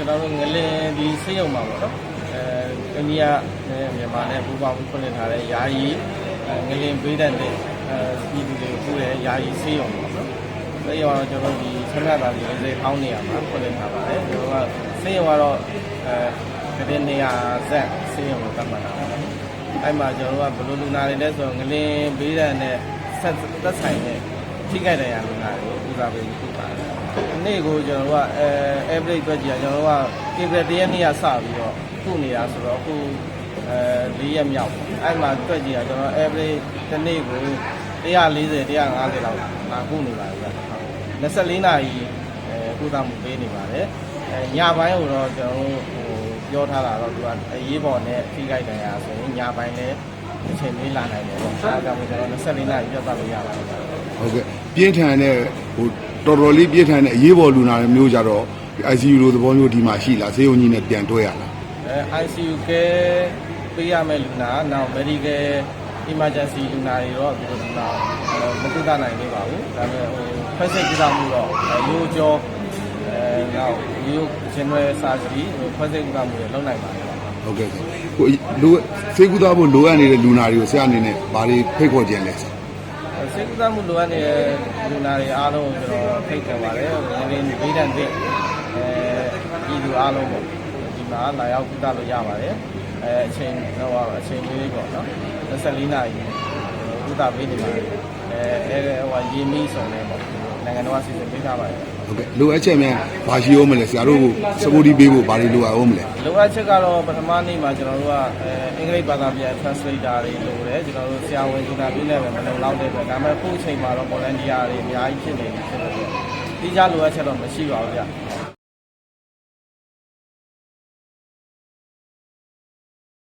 ကျွန်တော်တို့ငလင်ဒီစေယုံမှာပေါ့နော်အဲအိန္ဒိယနဲ့မြန်မာနဲ့ပူးပေါင်းပြီးဖွင့်လှစ်ထားတဲ့ယာယီအဲငလင်ပေးတဲ့တဲ့အဲပြည်သူတွေကိုပို့တဲ့ယာယီစေယုံပေါ့နော်စေယုံကတော့ကျွန်တော်တို့ဒီဆန္ဒသားတွေလေးအောင်းနေရမှာဖွင့်လှစ်ထားပါတယ်ကျွန်တော်ကစေယုံကတော့အဲတည်နေရာဇက်စေယုံကိုတတ်မှတ်တာပါအဲ့မှာကျွန်တော်တို့ကဘယ်လိုလူနာတွေလဲဆိုတော့ငလင်ပေးတဲ့နဲ့ဆက်သက်ဆိုင်တဲ့ ထိခိုက်တဲ့ရာလူနာတွေကိုဦးစားပေးပြုပါတယ်။နေ့ကိုကျွန်တော်တို့ကအဲ average တွက်ကြည့်ရကျွန်တော်တို့က April တရက်နေ့ကစပြီးတော့ခုနေတာဆိုတော့အခုအဲ၄ရက်မြောက်ပေါ့အဲ့မှာတွက်ကြည့်ရကျွန်တော် average တစ်နေ့ကို140 150လောက်လာခုနေပါပြီ။24နာရီအဲကုသမှုပေးနေပါတယ်။အဲညပိုင်းကိုတော့ကျွန်တော်တို့ဟိုပြောထားတာတော့သူကအရေးပေါ်နဲ့ထိခိုက်တယ်ရာဆိုရင်ညပိုင်းလည်းအချိန်လေးလာနိုင်တယ်ပေါ့။အဲဒါကြောင့်မို့ကျွန်တော်24နာရီပြတ်သွားလို့ရပါတယ်။ ဟုတ်ကဲ့ပြင်းထန်တဲ့ဟိုတော်တော်လေးပြင်းထန်တဲ့အရေးပေါ်လူနာတွေမျိုးကြတော့ဒီ ICU လိုသဘောမျိုးဒီမှာရှိလားဆေးရုံကြီးနဲ့ပြန်တွဲရလားအဲ ICU ကဲပေးရမယ့်လူနာနောက် medical emergency လူနာတွေတော့ဒီလိုလူနာအဲမကုသနိုင်သေးပါဘူးဒါပေမဲ့ဟိုဖက်စစ်ကုသမှုတော့အဲရိုးကြောအဲနောက်ရိုး general surgery ဟိုဖက်စစ်ကုသမှုတွေလုပ်နိုင်ပါတယ်ဟုတ်ကဲ့ကိုလိုဆေးကုသဖို့လိုအပ်နေတဲ့လူနာတွေကိုဆရာအနေနဲ့ဘာတွေဖိတ်ခေါ်ခြင်းလဲ စိတ်ကူးသမှုလိုအပ်နေတဲ့လူနာတွေအားလုံးကိုကျွန်တော်ဖိတ်ခေါ်ပါတယ်။ဒီနေ့ဗိဒန်တဲ့အဲဒီလူအားလုံးပေါ့ဒီမှာလာရောက်ကုသလို့ရပါတယ်။အဲအချိန်တော့အချိန်လေးပေါ့နော်။24နာရီကုသပေးနေပါတယ်။အဲအဲဟိုရေမီဆောင်နေပေါ့ နိုင်ငံတော်ကစီစဉ်ပေးထားပါတယ်ဟုတ်ကဲ့လိုအပ်ချက်များဘာရှိအောင်မလဲဆရာတို့ကိုစပိုဒီပေးဖို့ဘာတွေလိုအပ်အောင်မလဲ။လိုအပ်ချက်ကတော့ပထမနေ့မှာကျွန်တော်တို့ကအဲအင်္ဂလိပ်ဘာသာပြန် translator တွေလိုတယ်ကျွန်တော်တို့ဆရာဝန်ကပြနေပဲမလုံလောက်တဲ့ပဲဒါပေမဲ့ခုအချိန်မှာတော့ volunteer တွေအများကြီးဖြစ်နေပြီဖြစ်လို့တိကျလိုအပ်ချက်တော့မရှိပါဘူးဗျ